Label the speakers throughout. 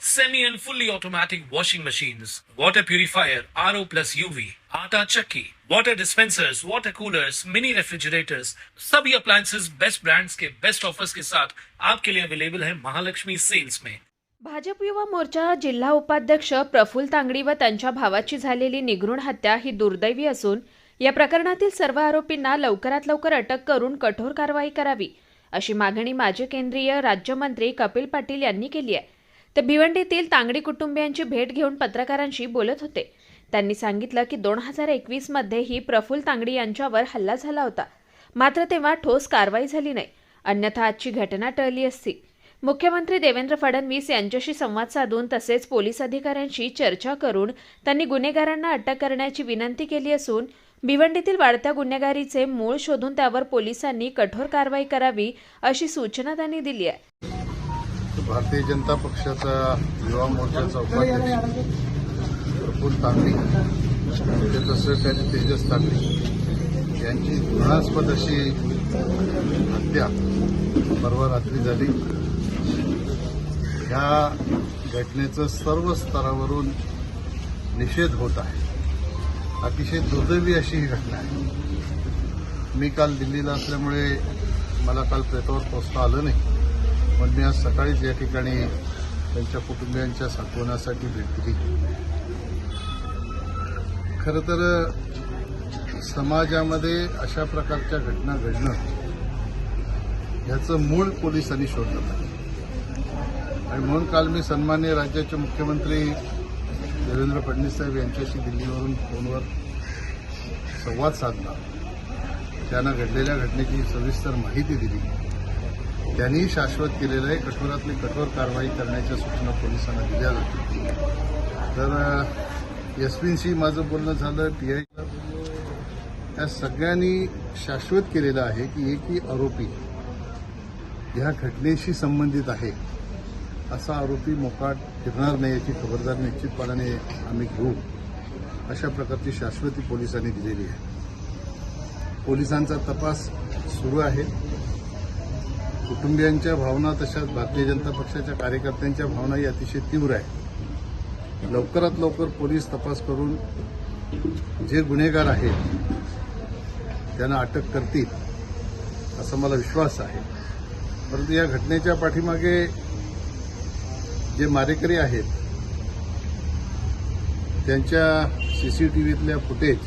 Speaker 1: semi and fully automatic washing machines, water purifier, RO plus UV, आटा चक्की, water dispensers, water coolers, mini refrigerators, सभी appliances best brands के best offers के साथ आपके लिए अवेलेबल है महालक्ष्मी सेल्स में।
Speaker 2: भाजप युवा मोर्चा जिल्हा उपाध्यक्ष प्रफुल्ल तांगडी व त्यांच्या भावाची झालेली निघृण हत्या ही दुर्दैवी असून या प्रकरणातील सर्व आरोपींना लवकरात लवकर अटक करून कठोर कारवाई करावी अशी मागणी माजी केंद्रीय राज्यमंत्री कपिल पाटील यांनी केली आहे. ते भिवंडीतील तांगडी कुटुंबियांची भेट घेऊन पत्रकारांशी बोलत होते. त्यांनी सांगितलं की दोन हजार एकवीसमध्येही प्रफुल तांगडी यांच्यावर हल्ला झाला होता. मात्र तेव्हा ठोस कारवाई झाली नाही. अन्यथा आजची घटना टळली असती. मुख्यमंत्री देवेंद्र फडणवीस यांच्याशी संवाद साधून तसेच पोलीस अधिकाऱ्यांशी चर्चा करून त्यांनी गुन्हेगारांना अटक करण्याची विनंती केली असून भिवंडीतील वाढत्या गुन्हेगारीचे मूळ शोधून त्यावर पोलिसांनी कठोर कारवाई करावी अशी सूचना त्यांनी दिली आहे.
Speaker 3: भारतीय जनता पक्षाचा युवा मोर्चाचा उपाध्यक्ष प्रफुल तांबे. त्याचं सहकारी तेजस तांबे. यांची घृणास्पद अशी हत्या परवा रात्री झाली. ह्या घटनेचं सर्व स्तरावरून निषेध होत आहे. अतिशय दुर्दैवी अशी ही घटना आहे. मी काल दिल्लीला असल्यामुळे मला काल प्रेतावर पोचता आलं नाही. पण मी आज सकाळीच या ठिकाणी त्यांच्या कुटुंबियांच्या सांत्वनासाठी भेट दिली. खरं तर समाजामध्ये अशा प्रकारच्या घटना घडणं ह्याचं मूळ पोलिसांनी शोधलं पाहिजे आणि म्हणून काल मी सन्मान्य राज्याचे मुख्यमंत्री देवेंद्र फडणवीस साहेब यांच्याशी दिल्लीवरून फोनवर संवाद साधला. त्यांना घडलेल्या घटनेची सविस्तर माहिती दिली. त्यांनी शाश्वत केलेलं आहे. कठोरातली कठोर कारवाई करण्याच्या सूचना पोलिसांना दिल्या जातील. तर एस पींशी माझं बोलणं झालं टी आय या सगळ्यांनी शाश्वत केलेलं आहे की एकही आरोपी ह्या घटनेशी संबंधित आहे. असा आरोपी मोकाट फिरणार नाही याची खबरदारी निश्चितपणाने आम्ही घेऊ. अशा प्रकारची शाश्वती पोलिसांनी दिलेली आहे. पोलिसांचा तपास सुरू आहे. कुटुंबियांच्या भावना तशाच भारतीय जनता पक्षाच्या कार्यकर्त्यांच्या भावनाही अतिशय तीव्र आहे. लवकरात लवकर पोलीस तपास करून जे गुन्हेगार आहेत त्यांना अटक करतील असा मला विश्वास आहे. परंतु या घटनेच्या पाठीमागे जे मारेकरी आहेत त्यांच्या सीसीटीव्हीतल्या फुटेज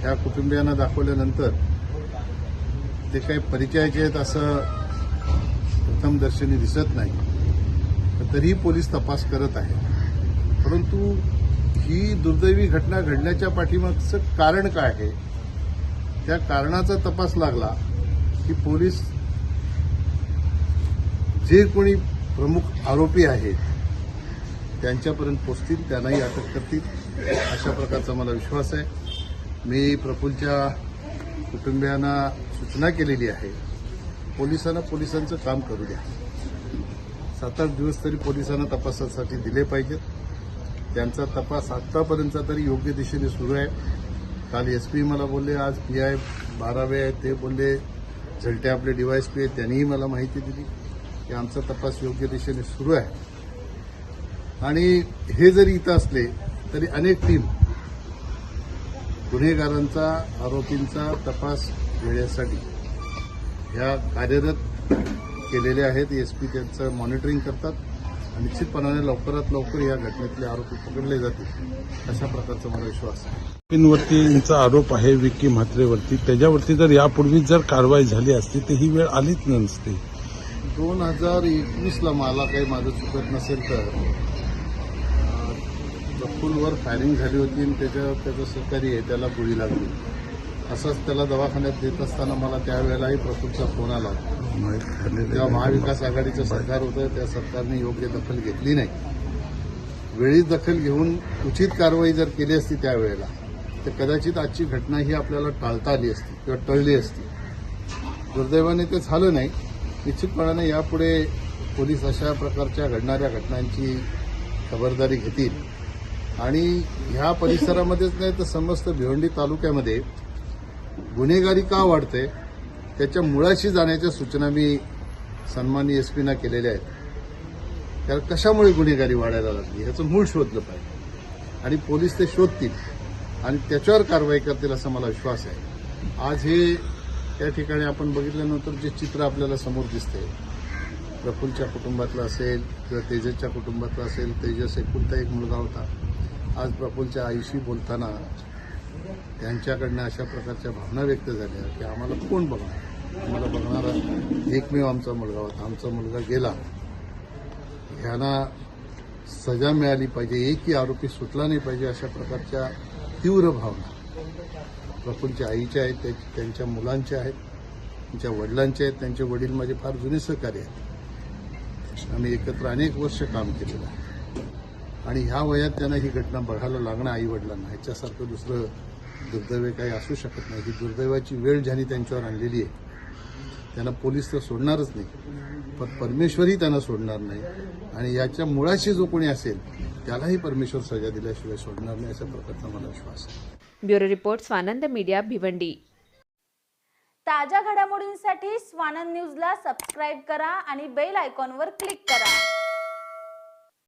Speaker 3: ह्या कुटुंबियांना दाखवल्यानंतर ते काही परिचयाचे आहेत असं प्रथमदर्शनी दिसत नाही. तरीही पोलीस तपास करत आहेत. परंतु ही दुर्दैवी घटना घडण्याच्या पाठीमागचं कारण काय आहे? त्या कारणाचा तपास लागला की पोलीस जे कोणी प्रमुख आरोपी आहेत त्यांच्यापर्यंत पोचतील त्यांनाही अटक करतील. अशा प्रकारचा मला विश्वास आहे. मी प्रफुल्लच्या कुटुंबियांना सूचना केलेली आहे. पोलिसांना पोलिसांचं काम करू द्या. सात आठ दिवस तरी पोलिसांना तपासासाठी दिले पाहिजेत त्यांचा तपास आत्तापर्यंतचा तरी योग्य दिशेने सुरू आहे. काल एस पी मला बोलले आज पी आय बारावे आहेत ते बोलले झलटे आपले डिवायस पी आहेत त्यांनीही मला माहिती दिली की आमचा तपास योग्य दिशेने सुरू आहे. आणि हे जरी इथं असले तरी अनेक टीम गुन्हेगारांचा आरोपींचा तपास घेण्यासाठी ह्या कार्यरत केलेल्या आहेत एस पी त्यांचं मॉनिटरिंग करतात आणि निश्चितपणाने लवकरात लवकर या घटनेतले आरोपी पकडले जातील अशा प्रकारचा मला विश्वास आहे.
Speaker 4: वरतीचा आरोप आहे विक्की म्हात्रेवरती. त्याच्यावरती जर यापूर्वीच जर कारवाई झाली असती तर ही वेळ आलीच नसती.
Speaker 3: दोन हजार एकवीसला मला काही माझं चुकत नसेल तर प्रफुल्लवर फायरिंग झाली होती आणि त्याच्या त्याचं सहकारी आहे त्याला गोळी लागली. असंच त्याला दवाखान्यात देत असताना मला त्यावेळेलाही प्रफुल्लचा फोन आला होता. तेव्हा महाविकास आघाडीचं सरकार होतं त्या सरकारने योग्य दखल घेतली नाही. वेळीच दखल घेऊन उचित कारवाई जर केली असती त्यावेळेला तर कदाचित आजची घटना ही आपल्याला टाळता आली असती किंवा टळली असती. दुर्दैवाने ते झालं नाही. निश्चितपणाने यापुढे पोलीस अशा प्रकारच्या घडणाऱ्या घटनांची खबरदारी घेतील. आणि ह्या परिसरामध्येच नाही तर समस्त भिवंडी तालुक्यामध्ये गुन्हेगारी का वाढते त्याच्या मुळाशी जाण्याच्या सूचना मी सन्मानी एस पीना केलेल्या आहेत. कारण कशामुळे गुन्हेगारी वाढायला लागली? ह्याचं मूळ शोधलं पाहिजे. आणि पोलीस ते शोधतील. आणि त्याच्यावर कारवाई करतील असा मला विश्वास आहे. आज हे त्या ठिकाणी आपण बघितल्यानंतर जे चित्र आपल्याला समोर दिसते प्रफुलच्या कुटुंबातलं असेल किंवा तेजसच्या कुटुंबातलं असेल तेजस एकुलता एक मुलगा होता. आज प्रफुलच्या आईशी बोलताना त्यांच्याकडनं अशा प्रकारच्या भावना व्यक्त झाल्या की आम्हाला कोण बघणार? आम्हाला बघणारा एकमेव आमचा मुलगा होता. आमचा मुलगा गेला. ह्यांना सजा मिळाली पाहिजे एकही आरोपी सुटला नाही पाहिजे अशा प्रकारच्या तीव्र भावना. प्रफुलच्या आईच्या आहेत त्या- त्यांच्या मुलांच्या आहेत त्यांच्या वडिलांच्या आहेत त्यांचे वडील माझे फार जुने सहकारी आहेत. आम्ही एकत्र अनेक वर्ष काम केलेलं आहे. आणि ह्या वयात त्यांना ही घटना बघायला लागणं आई वडिलांना ह्याच्यासारखं दुसरं दुर्दैव काही असू शकत नाही. ही दुर्दैवाची वेळ ज्यांनी त्यांच्यावर आणलेली आहे त्यांना पोलीस तर सोडणारच नाही. पण परमेश्वरही त्यांना सोडणार नाही. आणि याच्या मुळाशी जो कोणी असेल त्यालाही परमेश्वर सजा दिल्याशिवाय सोडणार नाही अशा प्रकारचा मला विश्वास आहे.
Speaker 2: Bureau report Swanand media Bhiwandi.
Speaker 5: ताज्या घडामोडींसाठी स्वानंद न्यूजला सबस्क्राईब करा आणि बेल आयकॉनवर क्लिक करा.